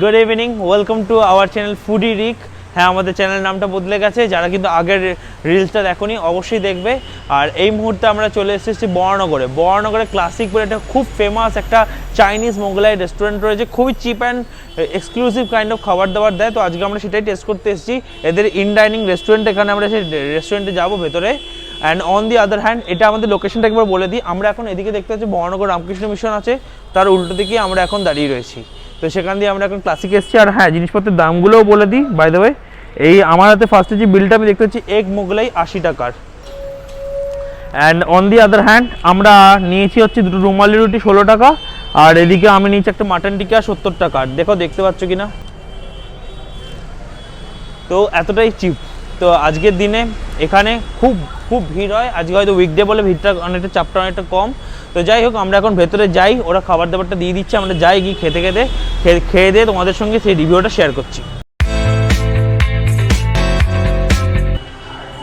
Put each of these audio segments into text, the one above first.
Good evening welcome to our channel foodie Rick হ্যাঁ আমাদের channel নামটা বদলে গেছে। যারা কিন্তু আগের রিলসটা দেখোনি, অবশ্যই দেখবে। আর এই মুহূর্তে আমরা চলে এসেছি বর্ণনগরে। বর্ণনগরে ক্লাসিক বলে একটা খুব ফেমাস একটা চাইনিজ মোগলাই রেস্টুরেন্ট রয়েছে। খুবই cheap and exclusive kind of খাবার দাবার দেয়। তো আজকে আমরা সেটাই টেস্ট করতে এসেছি। এদের ইন ডাইনিং রেস্টুরেন্ট এখানে আমরা সেই রেস্টুরেন্টে যাব ভেতরে। And on the other hand এটা আমাদের লোকেশনটা একবার বলে দিই। আমরা এখন এদিকে দেখতে পাচ্ছি বর্ণনগর রামকৃষ্ণ মিশন আছে। তার উল্টো দিকে আমরা এখন দাঁড়িয়ে রয়েছি। তো সেখান দিয়ে আমরা এখন ক্লাসিক এসেছি। আর হ্যাঁ জিনিসপত্রের দামগুলোও বলে দিই বাই দ্য এই আমার হাতে ফার্স্টে যে বিলটা আমি দেখতে পাচ্ছি, এক মোগলাই আশি টাকার। And on the other hand আমরা নিয়েছি হচ্ছে দুটো রুমালি রুটি ষোলো টাকা, আর এদিকে আমি নিয়েছি একটা মাটন টিকা সত্তর টাকার। দেখো, দেখতে পাচ্ছ কি না তো এতটাই চিপ তো আজকের দিনে এখানে খুব খুব ভিড় হয়। আজকে হয়তো উইকডে বলে ভিড়টা অনেকটা, চাপটা অনেকটা কম। তো যাই হোক, আমরা এখন ভেতরে যাই। ওরা খাবার দাবারটা দিয়ে দিচ্ছে। আমরা যাই গিয়ে খেতে খেতে। খেয়ে- দিয়ে তোমাদের সঙ্গে সেই রিভিউটা শেয়ার করছি।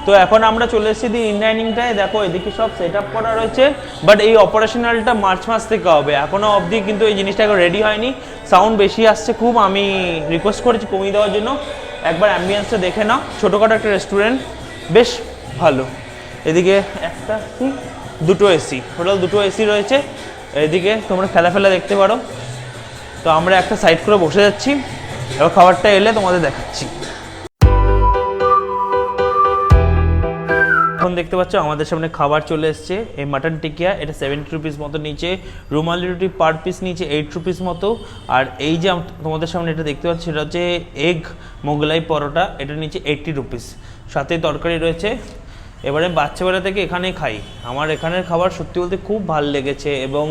তো এখন আমরা চলে এসেছি দি ইনডাইনিংটায় দেখো, এদিকে সব সেট আপ করা রয়েছে। বাট এই অপারেশনালটা মার্চ মাস থেকে হবে। এখনও অবধি কিন্তু এই জিনিসটা এখন রেডি হয়নি। সাউন্ড বেশি আসছে খুব। আমি রিকোয়েস্ট করেছি কমিয়ে দেওয়ার জন্য। একবার অ্যাম্বিয়েন্সটা দেখে নাও। ছোটোখাটো একটা রেস্টুরেন্ট বেশ ভালো। এদিকে একটা কি দুটো এসি টোটাল দুটো এসি রয়েছে। এদিকে তোমরা খেলা ফেলা দেখতে পারো। তো আমরা একটা সাইড করে বসে যাচ্ছি। এবার খাবারটা এলে তোমাদের দেখাচ্ছি। এখন দেখতে পাচ্ছ, আমাদের সামনে খাবার চলে এসছে। এই মাটন টিকিয়া, এটা সেভেন্টি রুপিস মতো নিচে। রুমালি রুটি পার পিস নিচে এইট রুপিস মতো। আর এই যে তোমাদের সামনে এটা দেখতে পাচ্ছ, সেটা হচ্ছে এগ মোগলাই পরোটা, এটা নিচে এইটটি রুপিস সাথে তরকারি রয়েছে। এবারে বাচ্চাবেলা থেকে এখানে খাই। আমার এখানের খাবার সত্যি বলতে খুব ভালো লেগেছে এবং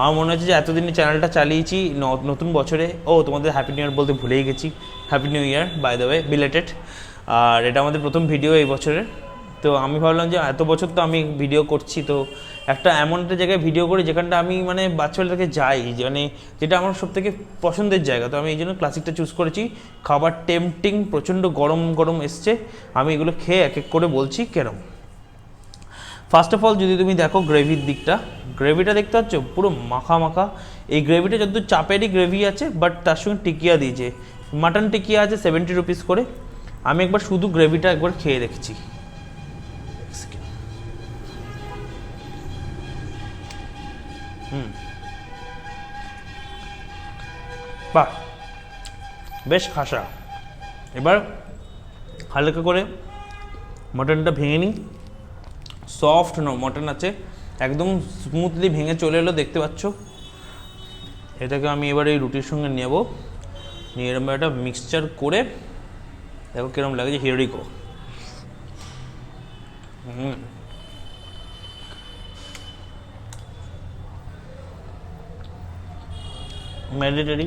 আমার মনে হচ্ছে যে এতদিন চ্যানেলটা চালিয়েছি নতুন বছরে। ও, তোমাদের হ্যাপি নিউ ইয়ার বলতে ভুলেই গেছি। Happy new year by the way belated আর এটা আমাদের প্রথম ভিডিও এই বছরের। তো আমি ভাবলাম যে এত বছর তো আমি ভিডিও করছি, তো একটা এমন একটা জায়গায় ভিডিও করি যেখানটা আমি মানে বাচ্চাবেলা থেকে যাই মানে যেটা আমার সব থেকে পছন্দের জায়গা। তো আমি এই জন্য ক্লাসিকটা চুজ করেছি। খাবার টেম্পটিং প্রচণ্ড গরম গরম এসছে। আমি এগুলো খেয়ে এক এক করে বলছি কেরম। ফার্স্ট অফ অল যদি তুমি দেখো গ্রেভির দিকটা, গ্রেভিটা দেখতে পাচ্ছ? পুরো মাখা মাখা। এই গ্রেভিটা যত চাপেরই গ্রেভি আছে বাট তার সঙ্গে টিকিয়া দিয়েছে। মাটন টিকিয়া আছে সেভেন্টি রুপিস করে। আমি একবার শুধু গ্রেভিটা একবার খেয়ে দেখছি। হুম বাহ, বেশ খাসা। এবার হালকা করে মটনটা ভেঙে নিই। সফট মটন আছে। একদম স্মুথলি ভেঙে চলে এলো, দেখতে পাচ্ছ? এটাকে আমি এবার এই রুটির সঙ্গে নেব। নিয়ে এরকম একটা মিক্সচার করে, দেখো কিরম লাগে হিরোরিকো হুম। ম্যান্ডেটারি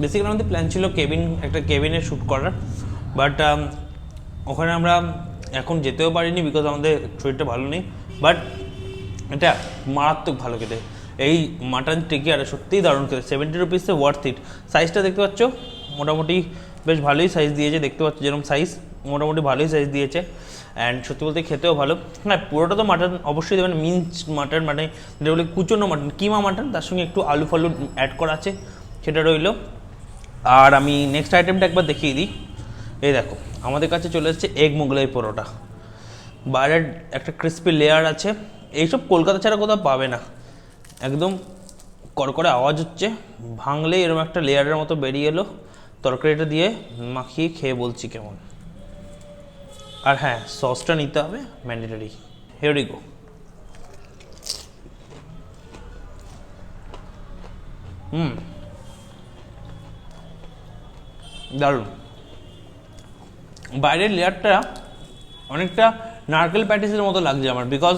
বেসিক্যালি আমাদের প্ল্যান ছিল কেবিন একটা কেবিনে শ্যুট করার বাট ওখানে আমরা এখন যেতেও পারিনি বিকজ আমাদের শরীরটা ভালো নেই বাট এটা মারাত্মক ভালো খেতে। এই মাটন টিকিয়াটা সত্যিই দারুণ খেতে। সেভেন্টি রুপিসে ওয়ার্থ ইট সাইজটা দেখতে পাচ্ছ? মোটামুটি বেশ ভালোই সাইজ দিয়েছে, দেখতে পাচ্ছ যেরকম সাইজ মোটামুটি ভালোই সাইজ দিয়েছে অ্যান্ড সত্যি বলতে খেতেও ভালো। হ্যাঁ পুরোটা তো মাটন অবশ্যই দেবেন মিন্স মাটন মানে যেটা বলে কুচনো মাটন কিমা মাটন তার সঙ্গে একটু আলু ফালু অ্যাড করা আছে, সেটা রইল। আর আমি নেক্সট আইটেমটা একবার দেখিয়ে দিই। এই দেখো, আমাদের কাছে চলে এসেছে এগ মোগলাই পরোটা। বাইরের একটা ক্রিস্পি লেয়ার আছে। এইসব কলকাতা ছাড়া কোথাও পাবে না। একদম করকরে আওয়াজ হচ্ছে ভাঙলে এরকম একটা লেয়ারের মতো বেরিয়ে এলো। তরকারিটা দিয়ে মাখিয়ে খেয়ে বলছি কেমন। আর হ্যাঁ সসটা নিতে হবে ম্যান্ডেটারি হেয়ারি গো হুম। দারুণ। বাইরের লেয়ারটা অনেকটা নারকেল প্যাটিসের মতো লাগছে আমার বিকজ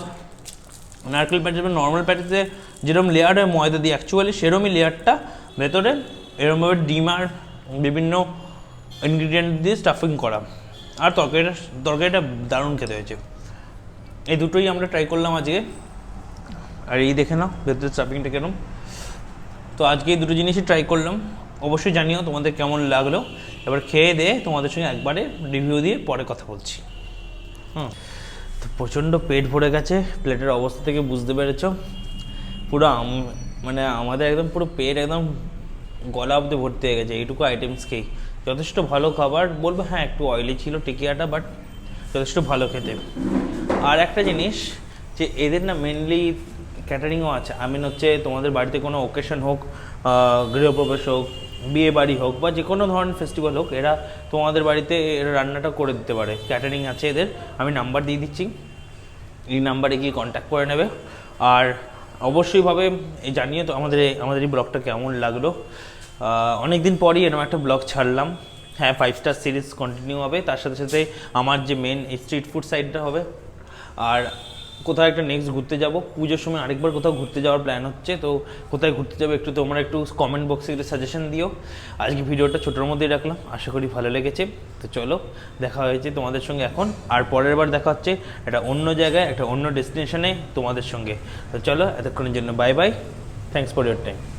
নারকেল প্যাটিস বা নর্মাল প্যাটিসে যেরকম লেয়ার হয় ময়দা দিয়ে অ্যাকচুয়ালি সেরমই লেয়ারটা ভেতরে এরমভাবে ডিম আর বিভিন্ন ইনগ্রিডিয়েন্ট দিয়ে স্টাফিং করা। আর তরকারিটা তরকারিটা দারুণ খেতে হয়েছে। এই দুটোই আমরা ট্রাই করলাম আজকে। আর এই দেখে নাও, ভেতরের স্টাফিংটা কেরম। তো আজকে এই দুটো জিনিসই ট্রাই করলাম। অবশ্যই জানিও তোমাদের কেমন লাগল। এবার খেয়ে দিয়ে তোমাদের সঙ্গে একবারে রিভিউ দিয়ে পরে কথা বলছি। হুম। তো প্রচণ্ড পেট ভরে গেছে, প্লেটের অবস্থা থেকে বুঝতে পেরেছ। পুরো আম- মানে আমাদের একদম পুরো পেট একদম গলা অব্দি ভর্তি হয়ে গেছে, এইটুকু আইটেমস খেয়ে যথেষ্ট ভালো খাবার, বলব হ্যাঁ একটু অয়েলি ছিল টিকিয়াটা বাট যথেষ্ট ভালো খেতে। আর একটা জিনিস, যে এদের না মেনলি ক্যাটারিংও আছে। আই মিন হচ্ছে তোমাদের বাড়িতে কোনো ওকেশন হোক গৃহপ্রবেশ হোক, বিয়ে বাড়ি হোক, বা যে কোনো ধরনের ফেস্টিভ্যাল হোক, এরা তোমাদের বাড়িতে এরা রান্নাটা করে দিতে পারে। ক্যাটারিং আছে এদের। আমি নাম্বার দিয়ে দিচ্ছি। এই নাম্বারে গিয়ে কন্ট্যাক্ট করে নেবে। আর অবশ্যইভাবে জানিয়ে তো আমাদের আমাদের এই ব্লগটা কেমন লাগল। অনেক দিন পরই এরকম একটা ব্লগ ছাড়লাম। হ্যাঁ ফাইভ স্টার সিরিজ কন্টিনিউ হবে। তার সাথে সাথে আমার যে মেন স্ট্রিট ফুড সাইডটা হবে। আর কোথাও একটা নেক্সট ঘুরতে যাব। পুজোর সময় আরেকবার কোথাও ঘুরতে যাওয়ার প্ল্যান হচ্ছে। তো কোথায় ঘুরতে যাব একটু তোমরা একটু কমেন্ট বক্সে একটু সাজেশন দিও। আজকে ভিডিওটা ছোটোর মধ্যেই রাখলাম। আশা করি ভালো লেগেছে। তো চলো, দেখা হয়েছে তোমাদের সঙ্গে এখন। আর পরের বার দেখা হচ্ছে একটা অন্য জায়গায়, একটা অন্য ডেস্টিনেশনে তোমাদের সঙ্গে। তো চলো, এতক্ষণের জন্য bye bye thanks for your time